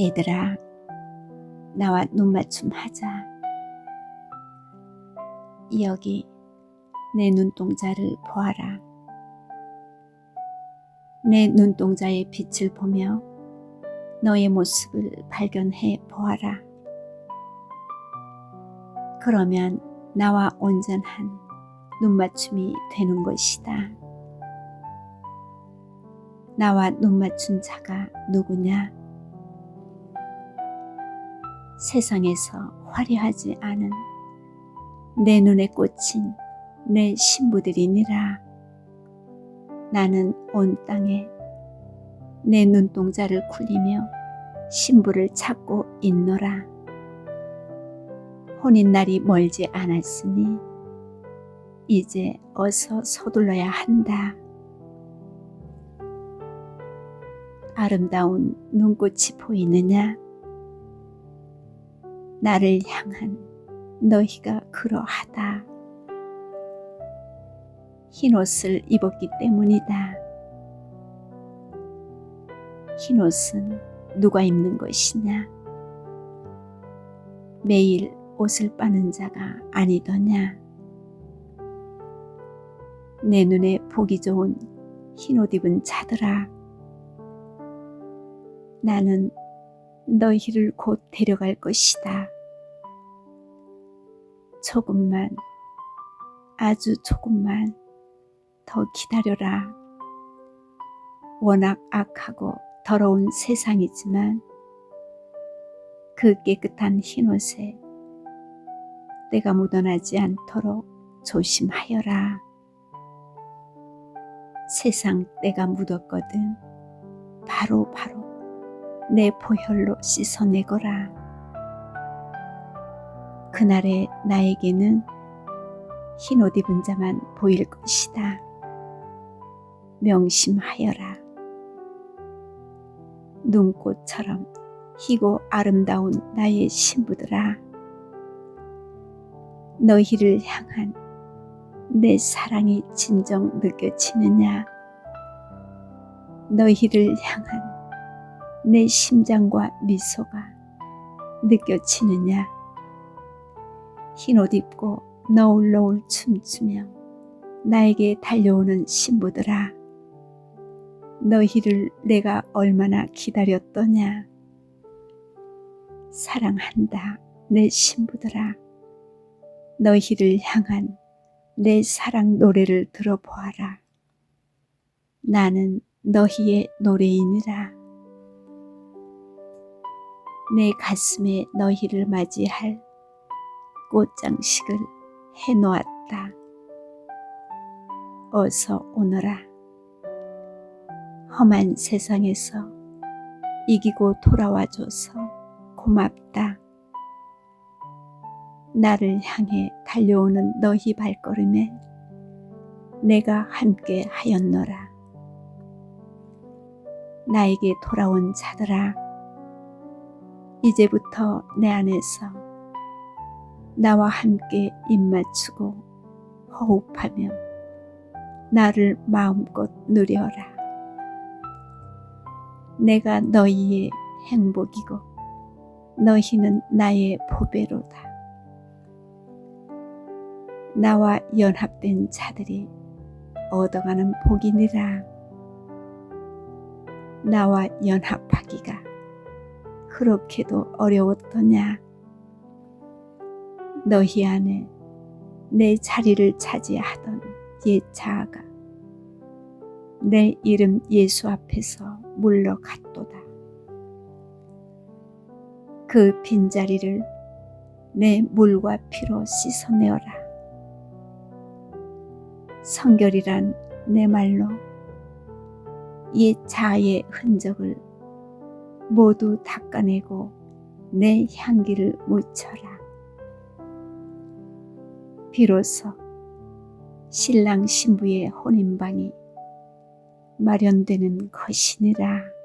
얘들아, 나와 눈맞춤 하자. 여기 내 눈동자를 보아라. 내 눈동자의 빛을 보며 너의 모습을 발견해 보아라. 그러면 나와 온전한 눈맞춤이 되는 것이다. 나와 눈맞춘 자가 누구냐? 세상에서 화려하지 않은 내 눈에 꽂힌 내 신부들이니라. 나는 온 땅에 내 눈동자를 굴리며 신부를 찾고 있노라. 혼인 날이 멀지 않았으니 이제 어서 서둘러야 한다. 아름다운 눈꽃이 보이느냐? 나를 향한 너희가 그러하다. 흰 옷을 입었기 때문이다. 흰 옷은 누가 입는 것이냐? 매일 옷을 빠는 자가 아니더냐? 내 눈에 보기 좋은 흰 옷 입은 자들아. 나는 너희를 곧 데려갈 것이다. 조금만, 아주 조금만 더 기다려라. 워낙 악하고 더러운 세상이지만 그 깨끗한 흰옷에 때가 묻어나지 않도록 조심하여라. 세상 때가 묻었거든 바로 바로 내 보혈로 씻어내거라. 그날에 나에게는 흰 옷 입은 자만 보일 것이다. 명심하여라. 눈꽃처럼 희고 아름다운 나의 신부들아. 너희를 향한 내 사랑이 진정 느껴지느냐? 너희를 향한 내 심장과 미소가 느껴지느냐? 흰 옷 입고 너울너울 춤추며 나에게 달려오는 신부들아. 너희를 내가 얼마나 기다렸더냐? 사랑한다, 내 신부들아. 너희를 향한 내 사랑 노래를 들어보아라. 나는 너희의 노래이니라. 내 가슴에 너희를 맞이할 꽃장식을 해 놓았다. 어서 오너라. 험한 세상에서 이기고 돌아와줘서 고맙다. 나를 향해 달려오는 너희 발걸음에 내가 함께 하였노라. 나에게 돌아온 자들아, 이제부터 내 안에서 나와 함께 입맞추고 호흡하며 나를 마음껏 누려라. 내가 너희의 행복이고 너희는 나의 보배로다. 나와 연합된 자들이 얻어가는 복이니라. 나와 연합하기가 그렇게도 어려웠더냐. 너희 안에 내 자리를 차지하던 옛 자아가 내 이름 예수 앞에서 물러갔도다. 그 빈자리를 내 물과 피로 씻어내어라. 성결이란 내 말로 옛 자아의 흔적을 모두 닦아내고 내 향기를 묻혀라. 비로소 신랑 신부의 혼인방이 마련되는 것이니라.